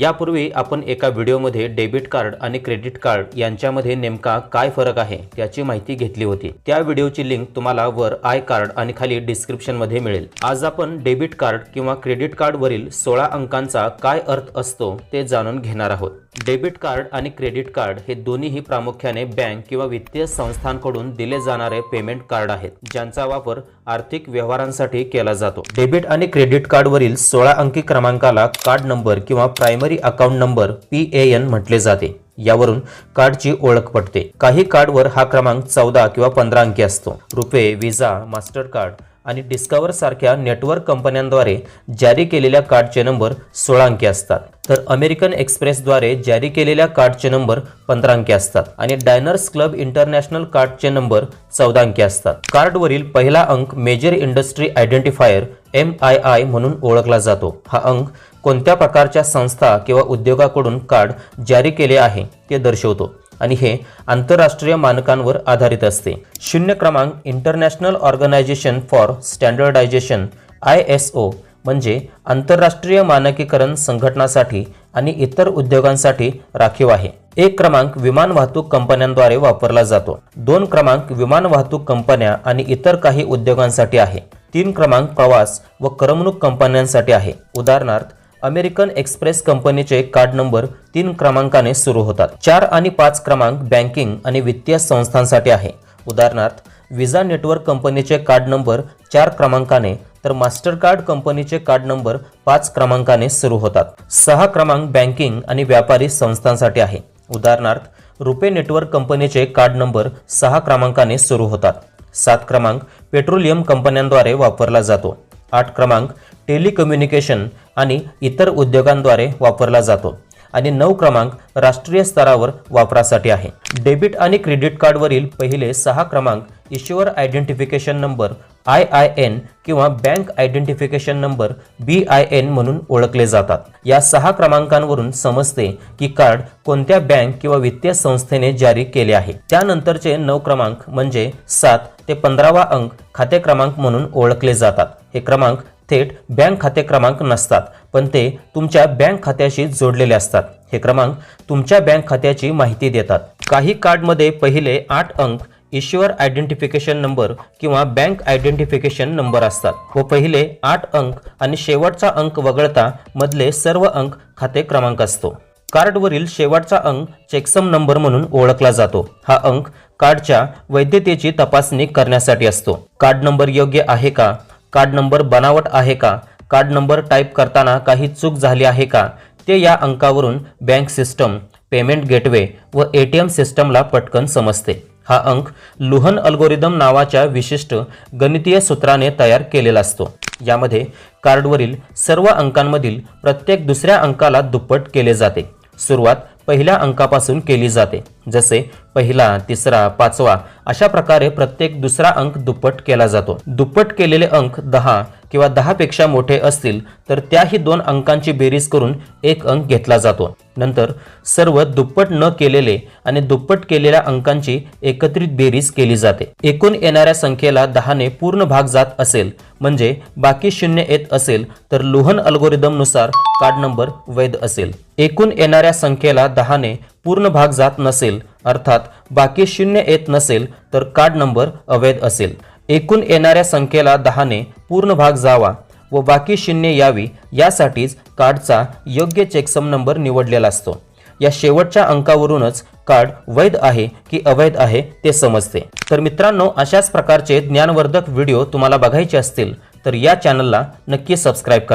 यापूर्वी आपण एका व्हिडिओमध्ये डेबिट कार्ड आणि क्रेडिट कार्ड यांच्यामध्ये नेमका काय फरक आहे त्याची माहिती घेतली होती. त्या व्हिडिओची लिंक तुम्हाला वर आय कार्ड आणि खाली डिस्क्रिप्शनमध्ये मिळेल. आज आपण डेबिट कार्ड किंवा क्रेडिट कार्डवरील सोळा अंकांचा काय अर्थ असतो ते जाणून घेणार आहोत. डेबिट कार्ड आणि क्रेडिट कार्ड हे दोन्हीही प्रामुख्याने बँक किंवा वित्तीय संस्थांकडून दिले जाणारे पेमेंट कार्ड आहेत ज्यांचा वापर आर्थिक व्यवहारांसाठी केला जातो. डेबिट आणि क्रेडिट कार्डवरील सोळा अंकी क्रमांकाला कार्ड नंबर किंवा primary account number P A N म्हटले जाते. यावरून कार्डची ओळख पडते काही कार्डवर हा क्रमांक चौदा किंवा पंधरा अंकी असतो. रुपे विजा मास्टर कार्ड आणि डिस्कवर सारख्या नेटवर्क कंपन्यांद्वारे जारी केलेल्या कार्डचे नंबर सोळा अंकी असतात. तर अमेरिकन एक्सप्रेसद्वारे जारी केलेल्या कार्डचे नंबर पंधरा अंकी असतात आणि डायनर्स क्लब इंटरनॅशनल कार्डचे नंबर चौदा अंकी असतात. कार्डवरील पहिला अंक major industry identifier M I I म्हणून ओळखला जातो. हा अंक कोणत्या प्रकारच्या संस्था किंवा उद्योगाकडून कार्ड जारी केले आहे ते दर्शवतो आणि हे आंतरराष्ट्रीय मानकांवर आधारित असते. शून्य क्रमांक International Organization for Standardization I S O म्हणजे आंतरराष्ट्रीय मानकीकरण संघटनासाठी आणि इतर उद्योगांसाठी राखीव आहे. एक क्रमांक विमान वाहतूक कंपन्यांद्वारे वापरला जातो. दोन क्रमांक विमान वाहतूक कंपन्या आणि इतर काही उद्योगांसाठी आहे. तीन क्रमांक प्रवास व करमणूक कंपन्यांसाठी आहे. उदाहरणार्थ अमेरिकन एक्सप्रेस कंपनीचे कार्ड नंबर तीन क्रमांकाने सुरू होतात. चार आणि पाच क्रमांक बँकिंग आणि वित्तीय संस्थांसाठी आहे. उदाहरणार्थ विजा नेटवर्क कंपनीचे कार्ड नंबर चार क्रमांकाने तर मास्टरकार्ड कंपनीचे कार्ड नंबर पाच क्रमांकाने सुरू होतात. सहा क्रमांक बँकिंग आणि व्यापारी संस्थांसाठी आहे. उदाहरणार्थ रुपे नेटवर्क कंपनीचे कार्ड नंबर सहा क्रमांकाने सुरू होतात. सात क्रमांक पेट्रोलियम कंपन्यांद्वारे वापरला जातो. आठ क्रमांक टेलिकम्युनिकेशन आणि इतर उद्योगांद्वारे वापरला जातो. आणि नऊ क्रमांक राष्ट्रीय स्तरावर वापरासाठी आहे. डेबिट आणि क्रेडिट कार्डवरील पहिले सहा क्रमांक issuer identification number I I N किंवा bank identification number B I N म्हणून ओळखले जातात. या सहा क्रमांकांवरून समजते की कार्ड कोणत्या बँक किंवा वित्तीय संस्थेने जारी केले आहे. त्यानंतरचे नऊ क्रमांक म्हणजे सात ते पंधरावा अंक खाते क्रमांक म्हणून ओळखले जातात. हे क्रमांक थेट बँक खाते क्रमांक नसतात पण ते तुमच्या बँक खात्याशी जोडलेले असतात. हे क्रमांक तुमच्या बँक खात्याची माहिती देतात. काही कार्डमध्ये पहिले आठ अंक इश्युअर आयडेंटिफिकेशन नंबर किंवा बँक आयडेंटिफिकेशन नंबर असतात व पहिले आठ अंक आणि शेवटचा अंक वगळता मधले सर्व अंक खाते क्रमांक असतो. कार्डवरील शेवटचा अंक चेकसम नंबर म्हणून ओळखला जातो. हा अंक कार्डच्या वैधतेची तपासणी करण्यासाठी असतो. कार्ड नंबर योग्य आहे का? कार्ड नंबर बनावट आहे का? कार्ड नंबर टाईप करताना काही चूक झाली आहे का? ते या अंकावरून बँक सिस्टम पेमेंट गेटवे व ए टी एम सिस्टमला पटकन समजते. हा अंक लुहन अल्गोरिदम नावाच्या विशिष्ट गणितीय सूत्राने तयार केलेला असतो. यामध्ये कार्डवरील सर्व अंकांमधील प्रत्येक दुसऱ्या अंकाला दुप्पट केले जाते. सुरुवात पहिल्या अंकापासून केली जाते. जसे पहिला तिसरा पाचवा अशा प्रकारे प्रत्येक दुसरा अंक दुप्पट केला जातो. दुप्पट केलेले अंक दहा किंवा दहापेक्षा मोठे असतील तर त्याही दोन अंकांची बेरीज करून एक अंक घेतला जातो. नंतर सर्व दुप्पट न केलेले आणि दुप्पट केलेल्या अंकांची एकत्रित बेरीज केली जाते. एकूण येणाऱ्या संख्येला दहाने पूर्ण भाग जात असेल म्हणजे बाकी शून्य येत असेल तर लोहन अल्गोरिदमनुसार कार्ड नंबर वैध असेल. एकूण येणाऱ्या संख्येला दहाने पूर्ण भाग जात नसेल अर्थात बाकी शून्य येत नसेल तर कार्ड नंबर अवैध असेल. एकूण येणाऱ्या संख्येला दहाने पूर्ण भाग जावा व बाकी शून्य यावी यासाठीच कार्डचा योग्य चेकसम नंबर निवडलेला असतो. या शेवटच्या अंकावरूनच कार्ड वैध आहे की अवैध आहे ते समजते. तर मित्रांनो अशाच प्रकारचे ज्ञानवर्धक व्हिडिओ तुम्हाला बघायचे असतील तर या चॅनलला नक्की सबस्क्राईब करा.